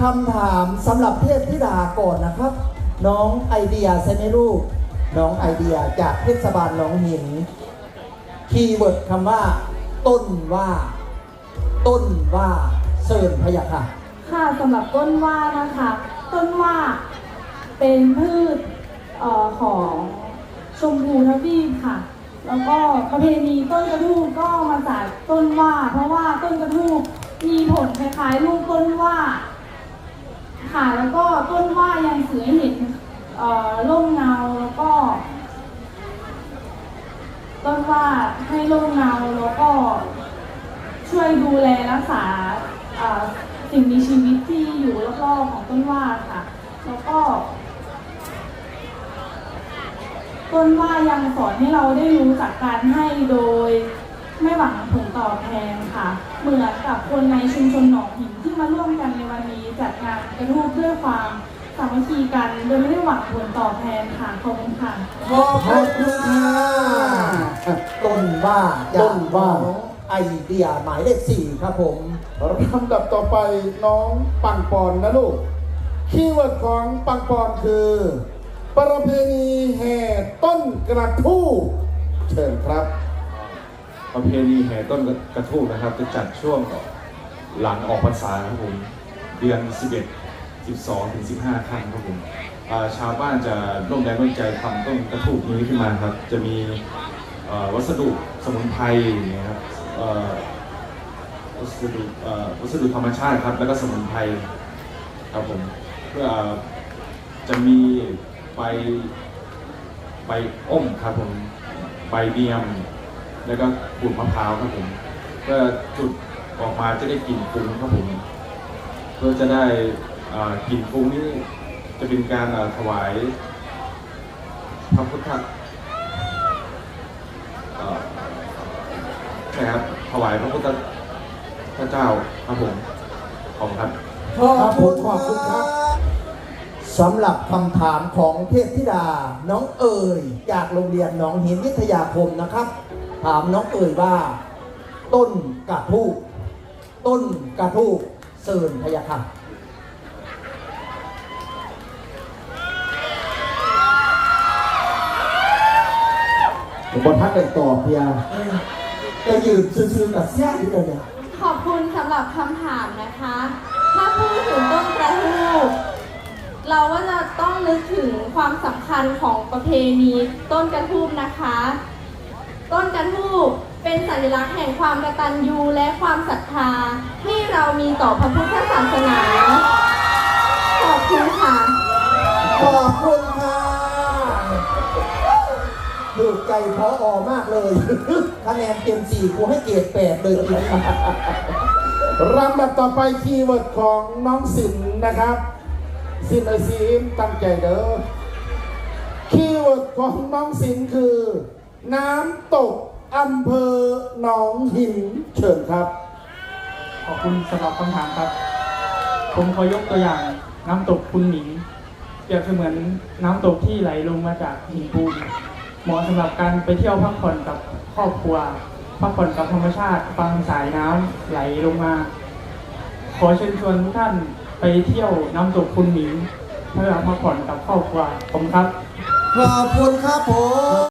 คำถามสำหรับเทพธิดาก่อนนะครับ น้องไอเดียใช่ไหมลูกน้องไอเดียจากเทศบาลหนองหิน คีย์เวิร์ดคำว่า ต้นว่า ต้นว่าเซิร์นพะยะค่ะ ค่ะสำหรับต้นว่านะคะ ต้นว่าเป็นพืชเออของชมพูทวีปค่ะ แล้วก็ประเพณีต้นกระทูบก็มาจากต้นว่า เพราะว่าต้นกระทูบมีผลคล้ายๆลูกต้นว่า ค่ะ แล้วก็ต้นว่ายังสื่อให้เห็นเอ่อร่มเงาแล้วก็ ต้นว่าให้ร่มเงาแล้วก็ช่วยดูแลรักษาเอ่อสิ่งมีชีวิตที่อยู่รอบๆของต้นว่าค่ะ แล้วก็ ต้นว่ายังสอนให้เราได้รู้จักการให้โดย ไม่หวังผลตอบแทนค่ะ เหมือนกับคนในชุมชนหนองหินที่มาร่วมกันในวันนี้จัดงานกระทูบด้วยความสามัคคีกันโดยไม่ได้หวังผลตอบแทนค่ะขอบคุณค่ะ ขอบคุณค่ะต้นว่าต้นว่าจากน้องไอเดียหมายเลขสี่ครับผม ลำดับต่อไปน้องปังปอนนะลูก คีย์เวิร์ดของปังปอนคือ ประเพณีแห่ต้นกระทู้เชิญครับ ประเพณีแห่ต้นกระทู้นะครับ จะจัดช่วงหลังออกพรรษาครับผมเดือน 11 12 ถึง 15ค่ำครับผมชาวบ้านจะร่วมแรงร่วมใจทำต้นกระทู้นี้ขึ้นมาครับ จะมีวัสดุสมุนไพรอย่างเงี้ยครับวัสดุวัสดุธรรมชาติครับ แล้วก็สมุนไพรครับผมเพื่อจะมีใบใบอ้มครับผมใบเดียม แล้วก็ขูดมะพร้าวครับผมเพื่อจุดออกมาจะได้กลิ่นฟุ้งครับผมเพื่อจะได้กลิ่นฟุ้งนี่จะเป็นการถวายพระพุทธใช่ครับถวายพระพุทธพระเจ้าครับผมขอบคุณครับขอบคุณขอบคุณครับสำหรับคำถามของเทพธิดาน้องเอ๋ยจากโรงเรียนหนองหินวิทยาคมนะครับ ถามน้องเอ๋ยว่า ต้นกระทูกต้นกระทูกเซิร์นพะยะค่ะผมบอทักเลยตอบเพียจะยืนซื่อๆกับเสี้ยที่เดียวเนี่ยขอบคุณสำหรับคำถามนะคะ ถ้าพูดถึงต้นกระทูบเราก็จะต้องนึกถึงความสำคัญของประเพณีต้นกระทูบนะคะ ต้นกระทูบเป็นสัญลักษณ์แห่งความกตัญญูและความศรัทธา ที่เรามีต่อพระพุทธศาสนา ขอบคุณค่ะ ขอบคุณค่ะถูกใจพอออมากเลยคะแนนเต็มสี่กูให้เกรดแปดเลยทีเดียวลำดับต่อไปคีย์เวิร์ดของน้องสินนะครับ สินไอซีมตั้งใจเด้อคีย์เวิร์ดของน้องสินคือ น้ำตกอำเภอหนองหินเชิญครับ ขอบคุณสำหรับคำถามครับ ผมขอยกตัวอย่างน้ำตกคุณหมิงเปรียบเสมือนน้ำตกที่ไหลลงมาจากหินปูนเหมาะสำหรับการไปเที่ยวพักผ่อนกับครอบครัวพักผ่อนกับธรรมชาติฟังสายน้ำไหลลงมา ขอเชิญชวนทุกท่านไปเที่ยวน้ำตกคุณหมิงเพื่อพักผ่อนกับครอบครัวผมครับขอบคุณครับผม